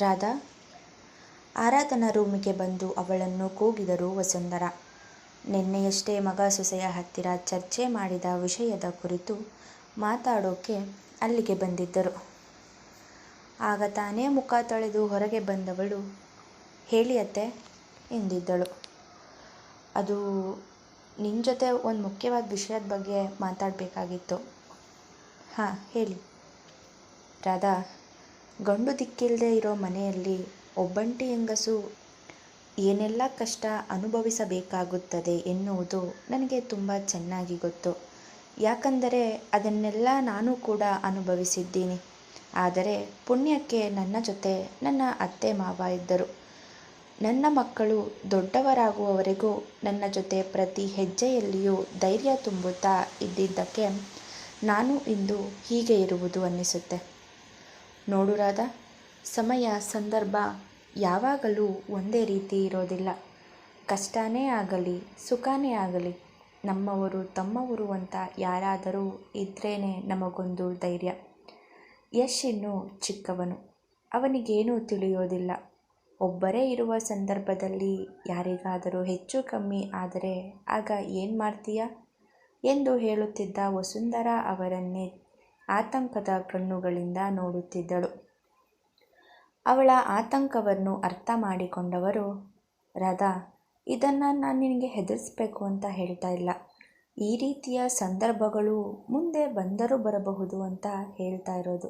ರಾಧಾ ಆರಾಧನಾ ರೂಮಿಗೆ ಬಂದು ಅವಳನ್ನು ಕೂಗಿದರು ವಸುಂಧರ. ನಿನ್ನೆಯಷ್ಟೇ ಮಗ ಸೊಸೆಯ ಹತ್ತಿರ ಚರ್ಚೆ ಮಾಡಿದ ವಿಷಯದ ಕುರಿತು ಮಾತಾಡೋಕೆ ಅಲ್ಲಿಗೆ ಬಂದಿದ್ದರು. ಆಗ ತಾನೇ ಮುಖ ತೊಳೆದು ಹೊರಗೆ ಬಂದವಳು ಹೇಳಿಯತ್ತೆ ಎಂದಿದ್ದಳು. ಅದು ನಿನ್ನ ಜೊತೆ ಒಂದು ಮುಖ್ಯವಾದ ವಿಷಯದ ಬಗ್ಗೆ ಮಾತಾಡಬೇಕಾಗಿತ್ತು. ಹಾಂ, ಹೇಳಿ. ರಾಧಾ. ಗಂಡು ದಿಕ್ಕಿಲ್ಲದೆ ಇರೋ ಮನೆಯಲ್ಲಿ ಒಬ್ಬಂಟಿ ಹೆಂಗಸು ಏನೆಲ್ಲ ಕಷ್ಟ ಅನುಭವಿಸಬೇಕಾಗುತ್ತದೆ ಎನ್ನುವುದು ನನಗೆ ತುಂಬ ಚೆನ್ನಾಗಿ ಗೊತ್ತು. ಯಾಕಂದರೆ ಅದನ್ನೆಲ್ಲ ನಾನು ಕೂಡ ಅನುಭವಿಸಿದ್ದೀನಿ. ಆದರೆ ಪುಣ್ಯಕ್ಕೆ ನನ್ನ ಜೊತೆ ನನ್ನ ಅತ್ತೆ ಮಾವ ಇದ್ದರು. ನನ್ನ ಮಕ್ಕಳು ದೊಡ್ಡವರಾಗುವವರೆಗೂ ನನ್ನ ಜೊತೆ ಪ್ರತಿ ಹೆಜ್ಜೆಯಲ್ಲಿಯೂ ಧೈರ್ಯ ತುಂಬುತ್ತಾ ಇದ್ದಿದ್ದಕ್ಕೆ ನಾನು ಇಂದು ಹೀಗೆ ಇರುವುದು ಅನ್ನಿಸುತ್ತೆ. ನೋಡು ರಾಧಾ, ಸಮಯ, ಸಂದರ್ಭ ಯಾವಾಗಲೂ ಒಂದೇ ರೀತಿ ಇರೋದಿಲ್ಲ. ಕಷ್ಟನೇ ಆಗಲಿ, ಸುಖನೇ ಆಗಲಿ, ನಮ್ಮವರು ತಮ್ಮವರು ಅಂತ ಯಾರಾದರೂ ಇದ್ರೇ ನಮಗೊಂದು ಧೈರ್ಯ. ಯಶ್ ಇನ್ನು ಚಿಕ್ಕವನು, ಅವನಿಗೇನೂ ತಿಳಿಯೋದಿಲ್ಲ. ಒಬ್ಬರೇ ಇರುವ ಸಂದರ್ಭದಲ್ಲಿ ಯಾರಿಗಾದರೂ ಹೆಚ್ಚು ಕಮ್ಮಿ ಆದರೆ ಆಗ ಏನು ಮಾಡ್ತೀಯ? ಎಂದು ಹೇಳುತ್ತಿದ್ದ ವಸುಂಧರಾ ಅವರನ್ನೇ ಆತಂಕದ ಕಣ್ಣುಗಳಿಂದ ನೋಡುತ್ತಿದ್ದಳು. ಅವಳ ಆತಂಕವನ್ನು ಅರ್ಥ ಮಾಡಿಕೊಂಡವರು, ರಾಧಾ, ಇದನ್ನು ನಾನು ನಿನಗೆ ಹೆದರಿಸ್ಬೇಕು ಅಂತ ಹೇಳ್ತಾ ಇಲ್ಲ. ಈ ರೀತಿಯ ಸಂದರ್ಭಗಳು ಮುಂದೆ ಬಂದರೂ ಬರಬಹುದು ಅಂತ ಹೇಳ್ತಾ ಇರೋದು.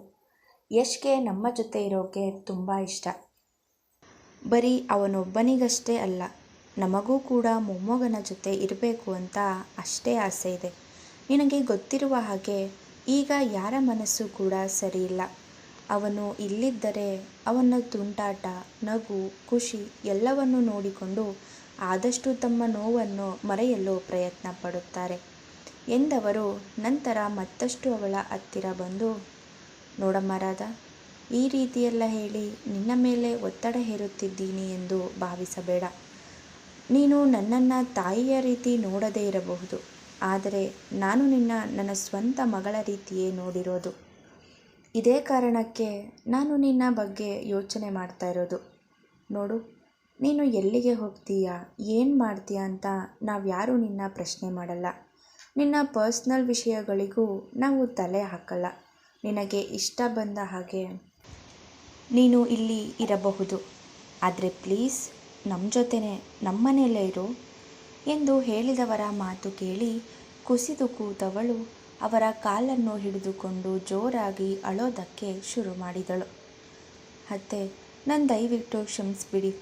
ಯಶ್ಗೆ ನಮ್ಮ ಜೊತೆ ಇರೋಕೆ ತುಂಬ ಇಷ್ಟ. ಬರೀ ಅವನೊಬ್ಬನಿಗಷ್ಟೇ ಅಲ್ಲ, ನಮಗೂ ಕೂಡ ಮೊಮ್ಮಗನ ಜೊತೆ ಇರಬೇಕು ಅಂತ ಅಷ್ಟೇ ಆಸೆ ಇದೆ. ನಿನಗೆ ಗೊತ್ತಿರುವ ಹಾಗೆ ಈಗ ಯಾರ ಮನಸ್ಸು ಕೂಡ ಸರಿಯಿಲ್ಲ. ಅವನು ಇಲ್ಲಿದ್ದರೆ ಅವನ ತುಂಟಾಟ, ನಗು, ಖುಷಿ ಎಲ್ಲವನ್ನು ನೋಡಿಕೊಂಡು ಆದಷ್ಟು ತಮ್ಮ ನೋವನ್ನು ಮರೆಯಲು ಪ್ರಯತ್ನ ಪಡುತ್ತಾರೆ ಎಂದವರು ನಂತರ ಮತ್ತಷ್ಟು ಅವಳ ಹತ್ತಿರ ಬಂದು, ನೋಡಮ್ಮ ರಾಧಾ, ಈ ರೀತಿಯೆಲ್ಲ ಹೇಳಿ ನಿನ್ನ ಮೇಲೆ ಒತ್ತಡ ಹೇರುತ್ತಿದ್ದೀನಿ ಎಂದು ಭಾವಿಸಬೇಡ. ನೀನು ನನ್ನನ್ನು ತಾಯಿಯ ರೀತಿ ನೋಡದೇ ಇರಬಹುದು. ಆದರೆ ನಾನು ನಿನ್ನ, ನನ್ನ ಸ್ವಂತ ಮಗಳ ರೀತಿಯೇ ನೋಡಿರೋದು. ಇದೇ ಕಾರಣಕ್ಕೆ ನಾನು ನಿನ್ನ ಬಗ್ಗೆ ಯೋಚನೆ ಮಾಡ್ತಾ ಇರೋದು. ನೋಡು, ನೀನು ಎಲ್ಲಿಗೆ ಹೋಗ್ತೀಯಾ, ಏನು ಮಾಡ್ತೀಯಾ ಅಂತ ನಾವ್ಯಾರೂ ನಿನ್ನ ಪ್ರಶ್ನೆ ಮಾಡಲ್ಲ. ನಿನ್ನ ಪರ್ಸ್ನಲ್ ವಿಷಯಗಳಿಗೂ ನಾವು ತಲೆ ಹಾಕಲ್ಲ. ನಿನಗೆ ಇಷ್ಟ ಬಂದ ಹಾಗೆ ನೀನು ಇಲ್ಲಿ ಇರಬಹುದು. ಆದರೆ ಪ್ಲೀಸ್ ನಮ್ಮ ಜೊತೆನೆ ನಮ್ಮ ಮನೆಯಲ್ಲೇ ಇರು. ಎಂದು ಹೇಳಿದವರ ಮಾತು ಕೇಳಿ ಕುಸಿದು ಕೂತವಳು ಅವರ ಕಾಲನ್ನು ಹಿಡಿದುಕೊಂಡು ಜೋರಾಗಿ ಅಳೋದಕ್ಕೆ ಶುರು ಮಾಡಿದಳು. ಅತ್ತೆ ನನ್ನ ದಯವಿಟ್ಟು ಕ್ಷಮಿಸ್ಬಿಡಿ.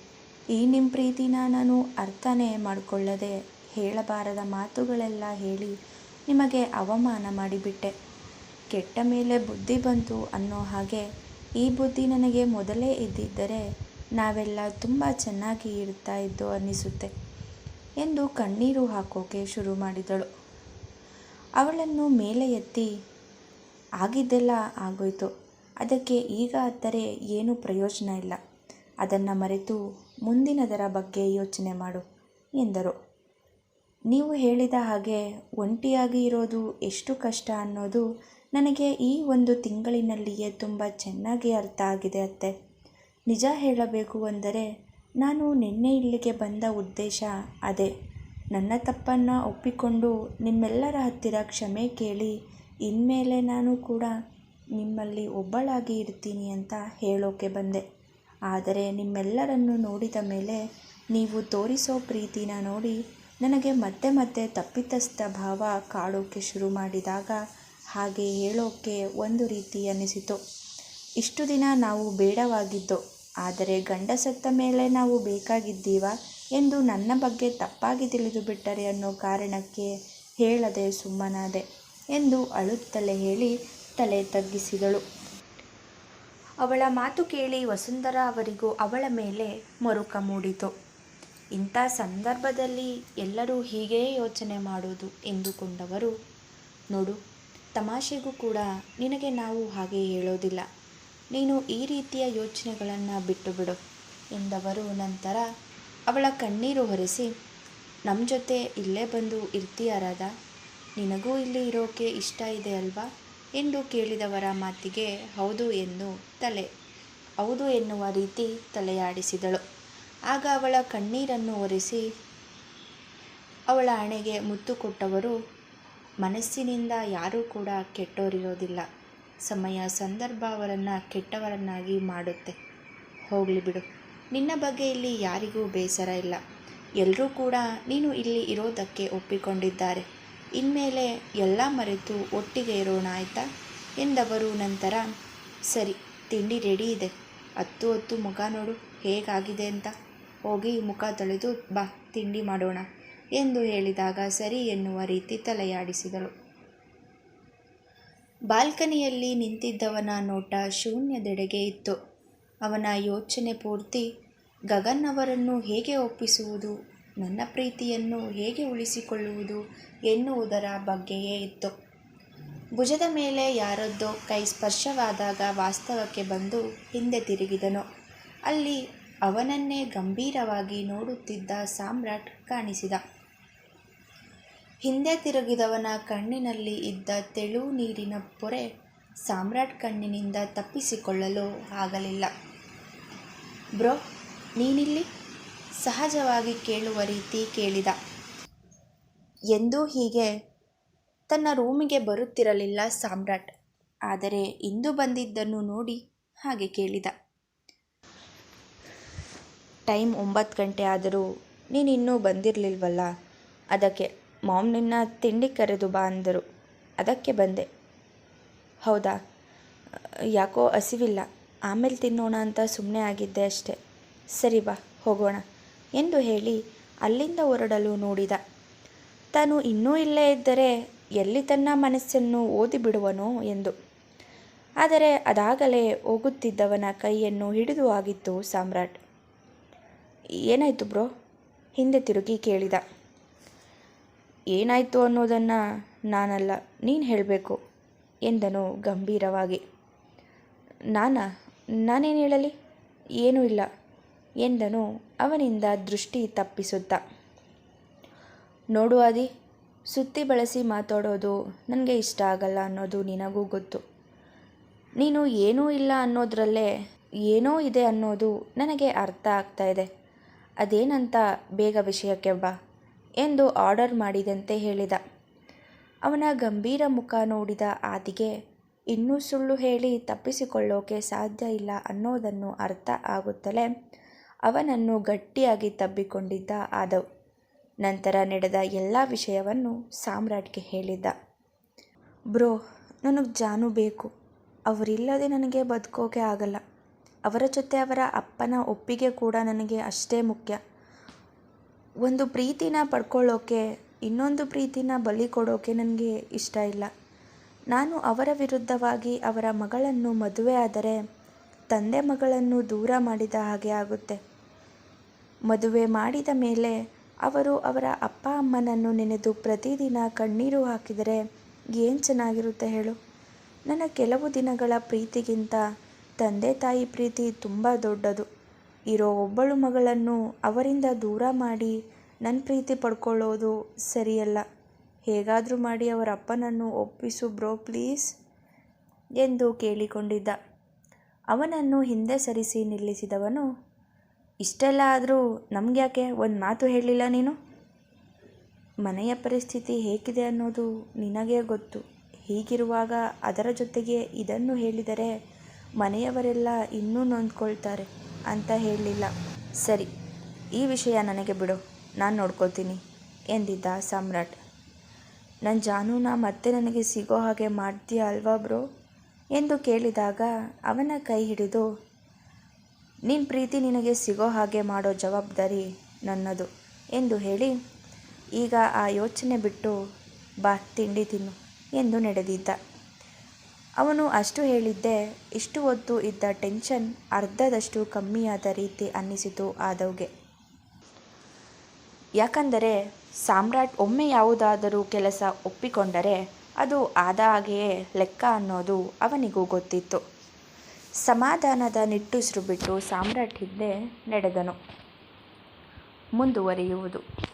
ಈ ನಿಮ್ಮ ಪ್ರೀತಿನ ನಾನು ಅರ್ಥನೇ ಮಾಡಿಕೊಳ್ಳದೆ ಹೇಳಬಾರದ ಮಾತುಗಳೆಲ್ಲ ಹೇಳಿ ನಿಮಗೆ ಅವಮಾನ ಮಾಡಿಬಿಟ್ಟೆ. ಕೆಟ್ಟ ಮೇಲೆ ಬುದ್ಧಿ ಬಂತು ಅನ್ನೋ ಹಾಗೆ ಈ ಬುದ್ಧಿ ನನಗೆ ಮೊದಲೇ ಇದ್ದಿದ್ದರೆ ನಾವೆಲ್ಲ ತುಂಬ ಚೆನ್ನಾಗಿ ಇರ್ತಾ ಇದ್ದು ಅನ್ನಿಸುತ್ತೆ. ಎಂದು ಕಣ್ಣೀರು ಹಾಕೋಕೆ ಶುರು ಮಾಡಿದಳು. ಅವಳನ್ನು ಮೇಲೆ ಎತ್ತಿ, ಆಗಿದ್ದೆಲ್ಲ ಆಗೋಯ್ತು. ಅದಕ್ಕೆ ಈಗ ಅತ್ತರೆ ಏನೂ ಪ್ರಯೋಜನ ಇಲ್ಲ. ಅದನ್ನು ಮರೆತು ಮುಂದಿನದರ ಬಗ್ಗೆ ಯೋಚನೆ ಮಾಡು, ಎಂದರು. ನೀವು ಹೇಳಿದ ಹಾಗೆ ಒಂಟಿಯಾಗಿ ಇರೋದು ಎಷ್ಟು ಕಷ್ಟ ಅನ್ನೋದು ನನಗೆ ಈ ಒಂದು ತಿಂಗಳಿನಲ್ಲಿಯೇ ತುಂಬ ಚೆನ್ನಾಗಿ ಅರ್ಥ ಆಗಿದೆ ಅತ್ತೆ. ನಿಜ ಹೇಳಬೇಕು ಅಂದರೆ ನಾನು ನಿನ್ನೆ ಇಲ್ಲಿಗೆ ಬಂದ ಉದ್ದೇಶ ಅದೇ. ನನ್ನ ತಪ್ಪನ್ನು ಒಪ್ಪಿಕೊಂಡು ನಿಮ್ಮೆಲ್ಲರ ಹತ್ತಿರ ಕ್ಷಮೆ ಕೇಳಿ, ಇನ್ಮೇಲೆ ನಾನು ಕೂಡ ನಿಮ್ಮಲ್ಲಿ ಒಬ್ಬಳಾಗಿ ಇರ್ತೀನಿ ಅಂತ ಹೇಳೋಕೆ ಬಂದೆ. ಆದರೆ ನಿಮ್ಮೆಲ್ಲರನ್ನು ನೋಡಿದ ಮೇಲೆ ನೀವು ತೋರಿಸೋ ಪ್ರೀತಿನ ನೋಡಿ ನನಗೆ ಮತ್ತೆ ಮತ್ತೆ ತಪ್ಪಿತಸ್ಥ ಭಾವ ಕಾಡೋಕೆ ಶುರು ಮಾಡಿದಾಗ ಹಾಗೆ ಹೇಳೋಕೆ ಒಂದು ರೀತಿ ಅನ್ನಿಸಿತು. ಇಷ್ಟು ದಿನ ನಾವು ಬೇಡವಾಗಿದ್ದೋ ಆದರೆ ಗಂಡ ಸತ್ತ ಮೇಲೆ ನಾವು ಬೇಕಾಗಿದ್ದೀವ ಎಂದು ನನ್ನ ಬಗ್ಗೆ ತಪ್ಪಾಗಿ ತಿಳಿದು ಬಿಟ್ಟರೆ ಅನ್ನೋ ಕಾರಣಕ್ಕೆ ಹೇಳದೆ ಸುಮ್ಮನಾದೆ ಎಂದು ಅಳುತ್ತಲೇ ಹೇಳಿ ತಲೆ ತಗ್ಗಿಸಿದಳು. ಅವಳ ಮಾತು ಕೇಳಿ ವಸುಂಧರ ಅವರಿಗೂ ಅವಳ ಮೇಲೆ ಮರುಕ ಮೂಡಿತು. ಇಂಥ ಸಂದರ್ಭದಲ್ಲಿ ಎಲ್ಲರೂ ಹೀಗೇ ಯೋಚನೆ ಮಾಡೋದು ಎಂದುಕೊಂಡವರು, ನೋಡು, ತಮಾಷೆಗೂ ಕೂಡ ನಿನಗೆ ನಾವು ಹಾಗೆ ಹೇಳೋದಿಲ್ಲ. ನೀನು ಈ ರೀತಿಯ ಯೋಚನೆಗಳನ್ನು ಬಿಟ್ಟು ಬಿಡು ಎಂದವರು ನಂತರ ಅವಳ ಕಣ್ಣೀರು ಹೊರಿಸಿ ನಮ್ಮ ಜೊತೆ ಇಲ್ಲೇ ಬಂದು ಇರ್ತೀಯ ನಿನಗೂ ಇಲ್ಲಿ ಇರೋಕೆ ಇಷ್ಟ ಇದೆ ಅಲ್ವಾ? ಎಂದು ಕೇಳಿದವರ ಮಾತಿಗೆ, ಹೌದು ಎಂದು ತಲೆ, ಹೌದು ಎನ್ನುವ ರೀತಿ ತಲೆಯಾಡಿಸಿದಳು. ಆಗ ಅವಳ ಕಣ್ಣೀರನ್ನು ಒರೆಸಿ ಅವಳ ಹಣೆಗೆ ಮುತ್ತು ಕೊಟ್ಟವರು, ಮನಸ್ಸಿನಿಂದ ಯಾರೂ ಕೂಡ ಕೆಟ್ಟೋರಿರೋದಿಲ್ಲ. ಸಮಯ ಸಂದರ್ಭ ಅವರನ್ನು ಕೆಟ್ಟವರನ್ನಾಗಿ ಮಾಡುತ್ತೆ. ಹೋಗಲಿ ಬಿಡು. ನಿನ್ನ ಬಗ್ಗೆ ಇಲ್ಲಿ ಯಾರಿಗೂ ಬೇಸರ ಇಲ್ಲ. ಎಲ್ಲರೂ ಕೂಡ ನೀನು ಇಲ್ಲಿ ಇರೋದಕ್ಕೆ ಒಪ್ಪಿಕೊಂಡಿದ್ದಾರೆ. ಇನ್ಮೇಲೆ ಎಲ್ಲ ಮರೆತು ಒಟ್ಟಿಗೆ ಇರೋಣ ಆಯಿತಾ? ಎಂದವರು ನಂತರ, ಸರಿ, ತಿಂಡಿ ರೆಡಿ ಇದೆ. ಹತ್ತು ಹೊತ್ತು ಮುಖ ನೋಡು, ಹೇಗಾಗಿದೆ ಅಂತ. ಹೋಗಿ ಮುಖ ತೊಳೆದು ಬಾ, ತಿಂಡಿ ಮಾಡೋಣ ಎಂದು ಹೇಳಿದಾಗ ಸರಿ ಎನ್ನುವ ರೀತಿ ತಲೆಯಾಡಿಸಿದಳು. ಬಾಲ್ಕನಿಯಲ್ಲಿ ನಿಂತಿದ್ದವನ ನೋಟ ಶೂನ್ಯದೆಡೆಗೆ ಇತ್ತು. ಅವನ ಯೋಚನೆ ಪೂರ್ತಿ, ಗಗನ್ ಅವರನ್ನು ಹೇಗೆ ಒಪ್ಪಿಸುವುದು, ನನ್ನ ಪ್ರೀತಿಯನ್ನು ಹೇಗೆ ಉಳಿಸಿಕೊಳ್ಳುವುದು ಎನ್ನುವುದರ ಬಗ್ಗೆಯೇ ಇತ್ತು. ಭುಜದ ಮೇಲೆ ಯಾರದ್ದೋ ಕೈ ಸ್ಪರ್ಶವಾದಾಗ ವಾಸ್ತವಕ್ಕೆ ಬಂದು ಹಿಂದೆ ತಿರುಗಿದನು. ಅಲ್ಲಿ ಅವನನ್ನೇ ಗಂಭೀರವಾಗಿ ನೋಡುತ್ತಿದ್ದ ಸಾಮ್ರಾಟ್ ಕಾಣಿಸಿದ. ಹಿಂದೆ ತಿರುಗಿದವನ ಕಣ್ಣಿನಲ್ಲಿ ಇದ್ದ ತೆಳು ನೀರಿನ ಪೊರೆ ಸಾಮ್ರಾಟ್ ಕಣ್ಣಿನಿಂದ ತಪ್ಪಿಸಿಕೊಳ್ಳಲು ಆಗಲಿಲ್ಲ. ಬ್ರೋ, ನೀನಿಲ್ಲಿ? ಸಹಜವಾಗಿ ಕೇಳುವ ರೀತಿ ಕೇಳಿದ. ಎಂದೂ ಹೀಗೆ ತನ್ನ ರೂಮಿಗೆ ಬರುತ್ತಿರಲಿಲ್ಲ ಸಾಮ್ರಾಟ್. ಆದರೆ ಇಂದು ಬಂದಿದ್ದನ್ನು ನೋಡಿ ಹಾಗೆ ಕೇಳಿದ. ಟೈಮ್ ಒಂಬತ್ತು ಗಂಟೆ ಆದರೂ ನೀನಿನ್ನೂ ಬಂದಿರಲಿಲ್ವಲ್ಲ? ಅದಕ್ಕೆ ಮಾಮ್ ನಿನ್ನ ತಿಂಡಿ ಕರೆದು ಬಾ ಅಂದರು. ಅದಕ್ಕೆ ಬಂದೆ. ಹೌದಾ? ಯಾಕೋ ಹಸಿವಿಲ್ಲ. ಆಮೇಲೆ ತಿನ್ನೋಣ ಅಂತ ಸುಮ್ಮನೆ ಆಗಿದ್ದೆ ಅಷ್ಟೆ. ಸರಿ ಬಾ, ಹೋಗೋಣ ಎಂದು ಹೇಳಿ ಅಲ್ಲಿಂದ ಹೊರಡಲು ನೋಡಿದ. ತಾನು ಇನ್ನೂ ಇಲ್ಲೇ ಇದ್ದರೆ ಎಲ್ಲಿ ತನ್ನ ಮನಸ್ಸನ್ನು ಓದಿ ಬಿಡುವನೋ ಎಂದು. ಆದರೆ ಅದಾಗಲೇ ಹೋಗುತ್ತಿದ್ದವನ ಕೈಯನ್ನು ಹಿಡಿದು ಆಗಿತ್ತು ಸಾಮ್ರಾಟ್. ಏನಾಯಿತು ಬ್ರೋ? ಹಿಂದೆ ತಿರುಗಿ ಕೇಳಿದ. ಏನಾಯಿತು ಅನ್ನೋದನ್ನು ನಾನಲ್ಲ, ನೀನು ಹೇಳಬೇಕು, ಎಂದನು ಗಂಭೀರವಾಗಿ. ನಾನಾ? ನಾನೇನು ಹೇಳಲಿ? ಏನೂ ಇಲ್ಲ, ಎಂದನು ಅವನಿಂದ ದೃಷ್ಟಿ ತಪ್ಪಿಸುತ್ತಾ. ನೋಡು ಆದಿ, ಸುತ್ತಿ ಬಳಸಿ ಮಾತಾಡೋದು ನನಗೆ ಇಷ್ಟ ಆಗಲ್ಲ ಅನ್ನೋದು ನಿನಗೂ ಗೊತ್ತು. ನೀನು ಏನೂ ಇಲ್ಲ ಅನ್ನೋದ್ರಲ್ಲೇ ಏನೋ ಇದೆ ಅನ್ನೋದು ನನಗೆ ಅರ್ಥ ಆಗ್ತಾ ಇದೆ. ಅದೇನಂತ ಬೇಗ ವಿಷಯಕ್ಕೆ ಬಾ. ಎಂದು ಆರ್ಡರ್ ಮಾಡಿದಂತೆ ಹೇಳಿದ. ಅವನ ಗಂಭೀರ ಮುಖ ನೋಡಿದ ಆದಿಗೆ, ಇನ್ನೂ ಸುಳ್ಳು ಹೇಳಿ ತಪ್ಪಿಸಿಕೊಳ್ಳೋಕೆ ಸಾಧ್ಯ ಇಲ್ಲ ಅನ್ನೋದನ್ನು ಅರ್ಥ ಆಗುತ್ತಲೇ ಅವನನ್ನು ಗಟ್ಟಿಯಾಗಿ ತಬ್ಬಿಕೊಂಡಿದ್ದ ಆದವ್. ನಂತರ ನಡೆದ ಎಲ್ಲ ವಿಷಯವನ್ನು ಸಾಮ್ರಾಟ್ಗೆ ಹೇಳಿದ್ದ. ಬ್ರೋ, ನನಗೆ ಜಾನು ಬೇಕು. ಅವರಿಲ್ಲದೆ ನನಗೆ ಬದುಕೋಕೆ ಆಗಲ್ಲ. ಅವರ ಜೊತೆ ಅವರ ಅಪ್ಪನ ಒಪ್ಪಿಗೆ ಕೂಡ ನನಗೆ ಅಷ್ಟೇ ಮುಖ್ಯ. ಒಂದು ಪ್ರೀತಿನ ಪಡ್ಕೊಳ್ಳೋಕೆ, ಇನ್ನೊಂದು ಪ್ರೀತಿನ ಬಲಿ ಕೊಡೋಕೆ ನನಗೆ ಇಷ್ಟ ಇಲ್ಲ. ನಾನು ಅವರ ವಿರುದ್ಧವಾಗಿ ಅವರ ಮಗಳನ್ನು ಮದುವೆ ಆದರೆ ತಂದೆ ಮಗಳನ್ನು ದೂರ ಮಾಡಿದ ಹಾಗೆ ಆಗುತ್ತೆ. ಮದುವೆ ಮಾಡಿದ ಮೇಲೆ ಅವರು ಅವರ ಅಪ್ಪ ಅಮ್ಮನನ್ನು ನೆನೆದು ಪ್ರತಿದಿನ ಕಣ್ಣೀರು ಹಾಕಿದರೆ ಏನು ಚೆನ್ನಾಗಿರುತ್ತೆ ಹೇಳು. ನನ್ನ ಕೆಲವು ದಿನಗಳ ಪ್ರೀತಿಗಿಂತ ತಂದೆ ತಾಯಿ ಪ್ರೀತಿ ತುಂಬ ದೊಡ್ಡದು. ಇರೋ ಒಬ್ಬಳು ಮಗಳನ್ನು ಅವರಿಂದ ದೂರ ಮಾಡಿ ನನ್ನ ಪ್ರೀತಿ ಪಡ್ಕೊಳ್ಳೋದು ಸರಿಯಲ್ಲ. ಹೇಗಾದರೂ ಮಾಡಿ ಅವರ ಅಪ್ಪನನ್ನು ಒಪ್ಪಿಸು ಬ್ರೋ ಪ್ಲೀಸ್ ಎಂದು ಕೇಳಿಕೊಂಡಿದ್ದ. ಅವನನ್ನು ಹಿಂದೆ ಸರಿಸಿ ನಿಲ್ಲಿಸಿದವನು, ಇಷ್ಟೆಲ್ಲ ಆದರೂ ನಮಗ್ಯಾಕೆ ಒಂದು ಮಾತು ಹೇಳಲಿಲ್ಲ ನೀನು? ಮನೆಯ ಪರಿಸ್ಥಿತಿ ಹೇಗಿದೆ ಅನ್ನೋದು ನಿನಗೇ ಗೊತ್ತು. ಹೀಗಿರುವಾಗ ಅದರ ಜೊತೆಗೆ ಇದನ್ನು ಹೇಳಿದರೆ ಮನೆಯವರೆಲ್ಲ ಇನ್ನೂ ನೊಂದ್ಕೊಳ್ತಾರೆ. ಅಂತ ಹೇಳಲಿಲ್ಲ. ಸರಿ, ಈ ವಿಷಯ ನನಗೆ ಬಿಡು. ನಾನು ನೋಡ್ಕೊಳ್ತೀನಿ, ಎಂದಿದ್ದ ಸಮ್ರಾಟ್. ನನ್ನ ಜಾನೂನ ಮತ್ತೆ ನನಗೆ ಸಿಗೋ ಹಾಗೆ ಮಾಡ್ತೀಯ ಅಲ್ವಾ ಬ್ರೋ? ಎಂದು ಕೇಳಿದಾಗ ಅವನ ಕೈ ಹಿಡಿದು ನಿನ್ನ ಪ್ರೀತಿ ನಿನಗೆ ಸಿಗೋ ಹಾಗೆ ಮಾಡೋ ಜವಾಬ್ದಾರಿ ನನ್ನದು, ಎಂದು ಹೇಳಿ, ಈಗ ಆ ಯೋಚನೆ ಬಿಟ್ಟು ಬಾ, ತಿಂಡಿ ತಿನ್ನು, ಎಂದು ನಡೆದಿದ್ದ. ಅವನು ಅಷ್ಟು ಹೇಳಿದ್ದೆ, ಇಷ್ಟು ಹೊತ್ತು ಇದ್ದ ಟೆನ್ಷನ್ ಅರ್ಧದಷ್ಟು ಕಮ್ಮಿಯಾದ ರೀತಿ ಅನ್ನಿಸಿತು ಆದವ್ಗೆ. ಯಾಕಂದರೆ ಸಾಮ್ರಾಟ್ ಒಮ್ಮೆ ಯಾವುದಾದರೂ ಕೆಲಸ ಒಪ್ಪಿಕೊಂಡರೆ ಅದು ಆದ ಹಾಗೆಯೇ ಲೆಕ್ಕ ಅನ್ನೋದು ಅವನಿಗೂ ಗೊತ್ತಿತ್ತು. ಸಮಾಧಾನದ ನಿಟ್ಟುಸಿರು ಬಿಟ್ಟು ಸಾಮ್ರಾಟ್ ಹಿಂದೆ ನಡೆದನು. ಮುಂದುವರಿಯುವುದು.